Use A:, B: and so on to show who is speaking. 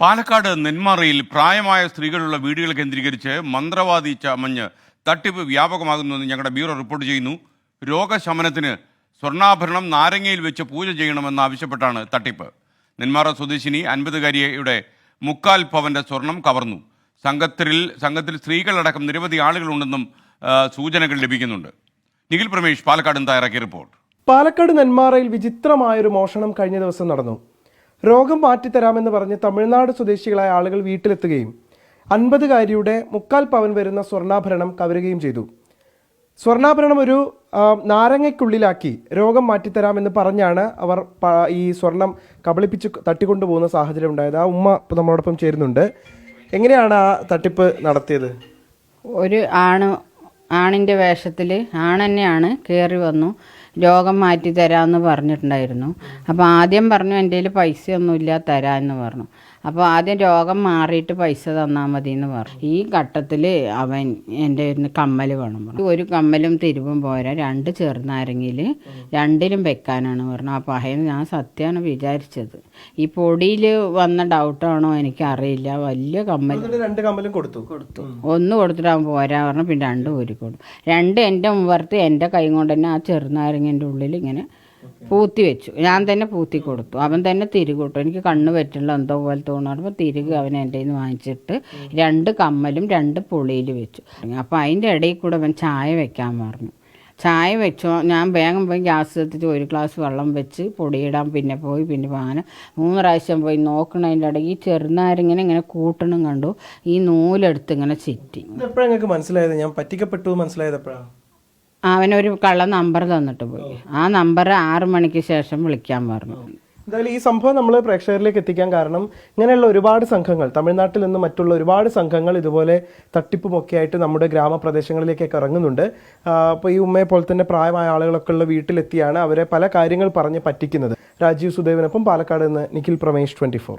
A: പാലക്കാട് നെന്മാറയിൽ പ്രായമായ സ്ത്രീകളുള്ള വീടുകൾ കേന്ദ്രീകരിച്ച് മന്ത്രവാദി ചമഞ്ഞ് തട്ടിപ്പ് വ്യാപകമാകുന്നുവെന്ന് ഞങ്ങളുടെ ബ്യൂറോ റിപ്പോർട്ട് ചെയ്യുന്നു. രോഗശമനത്തിന് സ്വർണാഭരണം നാരങ്ങയിൽ വെച്ച് പൂജ ചെയ്യണമെന്ന് ആവശ്യപ്പെട്ടാണ് തട്ടിപ്പ്. നെന്മാറ സ്വദേശിനി അൻപതുകാരിയുടെ മുക്കാൽ പവന്റെ സ്വർണം കവർന്നു. സംഘത്തിൽ സംഘത്തിൽ സ്ത്രീകളടക്കം നിരവധി ആളുകളുണ്ടെന്നും സൂചനകൾ ലഭിക്കുന്നുണ്ട്. നിഖിൽ പ്രമേഷ് പാലക്കാട് തയ്യാറാക്കിയ റിപ്പോർട്ട്.
B: പാലക്കാട് നെന്മാറയിൽ വിചിത്രമായൊരു മോഷണം കഴിഞ്ഞ ദിവസം നടന്നു. രോഗം മാറ്റിത്തരാമെന്ന് പറഞ്ഞ് തമിഴ്നാട് സ്വദേശികളായ ആളുകൾ വീട്ടിലെത്തുകയും അൻപതുകാരിയുടെ മുക്കാൽ പവൻ വരുന്ന സ്വർണാഭരണം കവരുകയും ചെയ്തു. സ്വർണാഭരണം ഒരു നാരങ്ങയ്ക്കുള്ളിലാക്കി രോഗം മാറ്റിത്തരാമെന്ന് പറഞ്ഞാണ് അവർ ഈ സ്വർണം കബളിപ്പിച്ച് തട്ടിക്കൊണ്ടുപോകുന്ന സാഹചര്യം ഉണ്ടായത്. ആ ഉമ്മ ഇപ്പോൾ നമ്മളോടൊപ്പം ചേരുന്നുണ്ട്. എങ്ങനെയാണ് ആ തട്ടിപ്പ് നടത്തിയത്?
C: ഒരു ആണ് ആണിന്റെ വേഷത്തിൽ ആണ് തന്നെയാണ് കയറി വന്നു. രോഗം മാറ്റി തരാമെന്ന് പറഞ്ഞിട്ടുണ്ടായിരുന്നു. അപ്പോൾ ആദ്യം പറഞ്ഞു എന്റെ കയ്യിൽ പൈസയൊന്നുമില്ല തരാമെന്ന് പറഞ്ഞു. അപ്പോൾ ആദ്യം രോഗം മാറിയിട്ട് പൈസ തന്നാൽ മതി എന്ന് പറഞ്ഞു. ഈ ഘട്ടത്തിൽ അവൻ എന്റെ കമ്മൽ വേണം പറഞ്ഞു. ഒരു കമ്മലും തിരുവും പോരാ. രണ്ട് ചെറുനാരങ്ങയിൽ രണ്ടിലും വെക്കാനാണ് പറഞ്ഞു അപ്പോൾ അഹയം ഞാൻ സത്യമാണ് വിചാരിച്ചത്. ഈ പൊടിയിൽ വന്ന ഡൗട്ടാണോ എനിക്കറിയില്ല. വലിയ കമ്മൽ
B: രണ്ട് കമ്മലും കൊടുത്തു.
C: കൊടുത്തു. ഒന്ന് കൊടുത്തിട്ടാകും പോരാ പറഞ്ഞു പിന്നെ രണ്ട് ഊരി കൊടുത്തു. രണ്ട് എന്റെ മുമ്പർത്ത് എന്റെ കൈ കൊണ്ട് തന്നെ ആ ചെറുനാരങ്ങന്റെ ഉള്ളിൽ ഇങ്ങനെ പൂത്തി വെച്ചു. ഞാൻ തന്നെ പൂത്തി കൊടുത്തു. അവൻ തന്നെ തിരികൊട്ടു. എനിക്ക് കണ്ണ് പറ്റില്ല. എന്തോ പോലെ തോന്നുമ്പോൾ തിരികെ അവൻ എന്റെ നിന്ന് വാങ്ങിച്ചിട്ട് രണ്ട് കമ്മലും രണ്ട് പുളിയിൽ വെച്ചു. അപ്പോൾ അതിന്റെ ഇടയിൽ കൂടെ അവൻ ചായ വെക്കാൻ പറഞ്ഞു. ചായ വെച്ചോ? ഞാൻ വേഗം പോയി ഗ്യാസ് എത്തിച്ച് ഒരു ഗ്ലാസ് വെള്ളം വെച്ച് പൊടിയിടാൻ പിന്നെ പോയി പിന്നെ വാങ്ങാൻ മൂന്ന് പ്രാവശ്യം പോയി നോക്കണതിന്റെ ഇടയ്ക്ക് ഈ ചെറുനാരിങ്ങനെ ഇങ്ങനെ കൂട്ടണം കണ്ടു. ഈ നൂലെടുത്ത് ഇങ്ങനെ ചിറ്റി.
B: എപ്പോഴാണ് നിങ്ങൾക്ക് മനസ്സിലായത്? ഞാൻ പറ്റിക്കപ്പെട്ടു മനസ്സിലായത് എപ്പോഴാണ്
C: അവനൊരു കള്ള നമ്പർ തന്നിട്ട് പോയി. ആ നമ്പർ ആറ് മണിക്ക് ശേഷം വിളിക്കാൻ പറഞ്ഞു.
B: എന്തായാലും ഈ സംഭവം നമ്മൾ പ്രേക്ഷകരിലേക്ക് എത്തിക്കാൻ കാരണം ഇങ്ങനെയുള്ള ഒരുപാട് സംഘങ്ങൾ തമിഴ്നാട്ടിൽ നിന്ന് മറ്റുള്ള ഒരുപാട് സംഘങ്ങൾ ഇതുപോലെ തട്ടിപ്പുമൊക്കെ ആയിട്ട് നമ്മുടെ ഗ്രാമപ്രദേശങ്ങളിലേക്കൊക്കെ ഇറങ്ങുന്നുണ്ട്. അപ്പോൾ ഈ ഉമ്മയെ പോലെ തന്നെ പ്രായമായ ആളുകളൊക്കെ ഉള്ള വീട്ടിലെത്തിയാണ് അവരെ പല കാര്യങ്ങൾ പറഞ്ഞ് പറ്റിക്കുന്നത്. രാജീവ് സുദേവനൊപ്പം പാലക്കാട് നിന്ന് നിഖിൽ പ്രമേഷ് ട്വന്റി ഫോർ.